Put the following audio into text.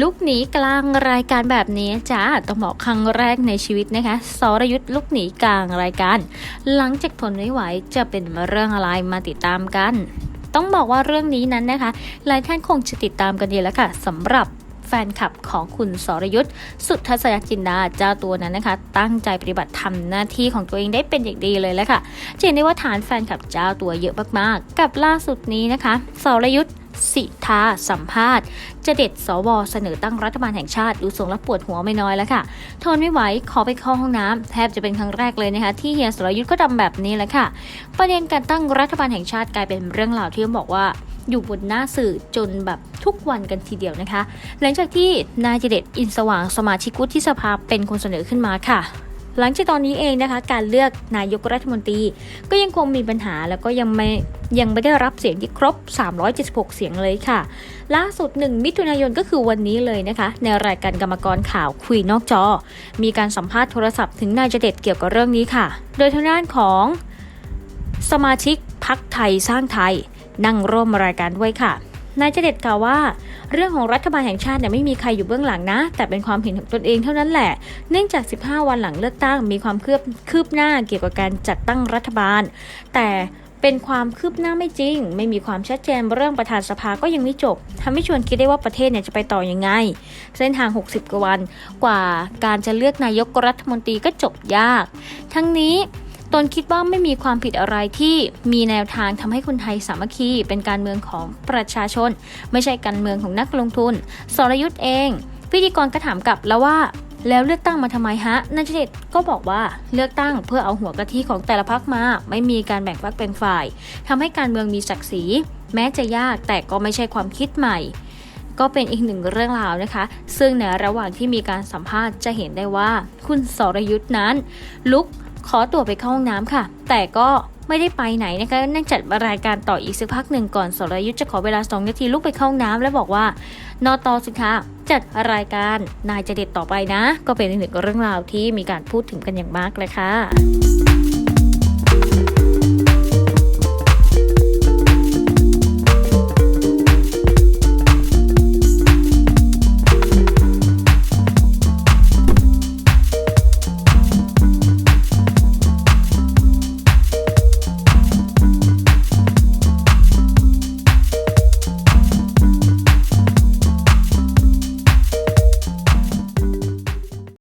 ลุกหนีกลางรายการแบบนี้จ้าต้องบอกครั้งแรกในชีวิตนะคะสรยุทธ์ลุกหนีกลางรายการ หลังจากทนไม่ไหวจะเป็นเรื่องอะไรมาติดตามกัน ต้องบอกว่าเรื่องนี้นั้นนะคะ หลายท่านคงจะติดตามกันดีแล้วค่ะสำหรับ แฟนคลับของคุณสรยุทธ์สุทัศยจินดาเจ้าตัวนั้นนะคะ ตั้งใจปฏิบัติทำหน้าที่ของตัวเองได้เป็นอย่างดีเลยแหละค่ะจะเห็นได้ว่าฐานแฟนคลับเจ้าตัวเยอะมากๆ กับล่าสุดนี้นะคะสรยุทธ์สิทาสัมภาษณ์ จะเด็ดสวเสนอตั้งรัฐบาลแห่งชาติดูทรงแล้วปวดหัวไม่น้อยแล้วค่ะ ทนไม่ไหวขอไปเข้าห้องน้ำแทบจะเป็นครั้งแรกเลยนะคะ ที่เฮียสรยุทธ์ก็ทำแบบนี้แหละค่ะ ประเด็นการตั้งรัฐบาลแห่งชาติกลายเป็นเรื่องราวที่ต้องบอกว่า อยู่บนหน้าสื่อจนแบบทุกวันกันทีเดียวนะคะ หลังจากที่นายเจเดตอินสว่างสมาชิกวุฒิสภาเป็นคนเสนอขึ้นมาค่ะหลังจากตอนนี้เองนะคะ การเลือกนายกรัฐมนตรี ก็ยังคงมีปัญหาแล้วก็ยังไม่ยังไม่ได้รับเสียงที่ครบ 376 เสียงเลยค่ะ ล่าสุด 1 มิถุนายนก็คือวันนี้เลยนะคะ ในรายการกรรมกรข่าวคุยนอกจอ มีการสัมภาษณ์โทรศัพท์ถึงนายเจเดตเกี่ยวกับเรื่องนี้ค่ะ โดยทางด้านของสมาชิกพักไทยสร้างไทย นั่งร่วมรายการด้วยค่ะนายเจเด็ดกล่าวว่า เรื่องของรัฐบาลแห่งชาติเนี่ยไม่มีใครอยู่เบื้องหลังนะ แต่เป็นความเห็นของตนเองเท่านั้นแหละ เนื่องจาก 15 วันหลังเลือกตั้งมีความคืบคืบหน้าเกี่ยวกับการจัดตั้งรัฐบาล แต่เป็นความคืบหน้าไม่จริง ไม่มีความชัดเจนเรื่องประธานสภาก็ยังไม่จบทำให้ชวนคิดได้ว่าประเทศเนี่ยจะไปต่อยังไง เส้นทาง 60 กว่าวันกว่าการจะเลือกนายกรัฐมนตรีก็จบยาก ทั้งนี้ ตนคิดว่าไม่มีความผิดอะไรที่มีแนวทางทำให้คนไทยสามัคคีเป็นการเมืองของประชาชน ไม่ใช่การเมืองของนักลงทุน สรยุทธ์เอง พิธีกรก็ถามกลับแล้วว่าแล้วเลือกตั้งมาทำไมฮะนายเจเดตก็บอกว่าเลือกตั้งเพื่อเอาหัวกะทิของแต่ละพักมา ไม่มีการแบ่งพักเป็นฝ่ายทำให้การเมืองมีศักดิ์ศรี แม้จะยากแต่ก็ไม่ใช่ความคิดใหม่ ก็เป็นอีกหนึ่งเรื่องราวนะคะ ซึ่งในระหว่างที่มีการสัมภาษณ์จะเห็นได้ว่า คุณสรยุทธ์นั้น ลุก ขอตัวไปเข้าห้องน้ำค่ะ แต่ก็ไม่ได้ไปไหนนะคะนั่งจัดรายการต่ออีกสักพักหนึ่งก่อนสรยุทธ์จะขอเวลาสองนาทีลุกไปเข้าห้องน้ำและบอกว่านอตอสิคะจัดรายการนายจะเด็ดต่อไปนะ ก็เป็นอีกหนึ่งเรื่องราวที่มีการพูดถึงกันอย่างมากเลยค่ะ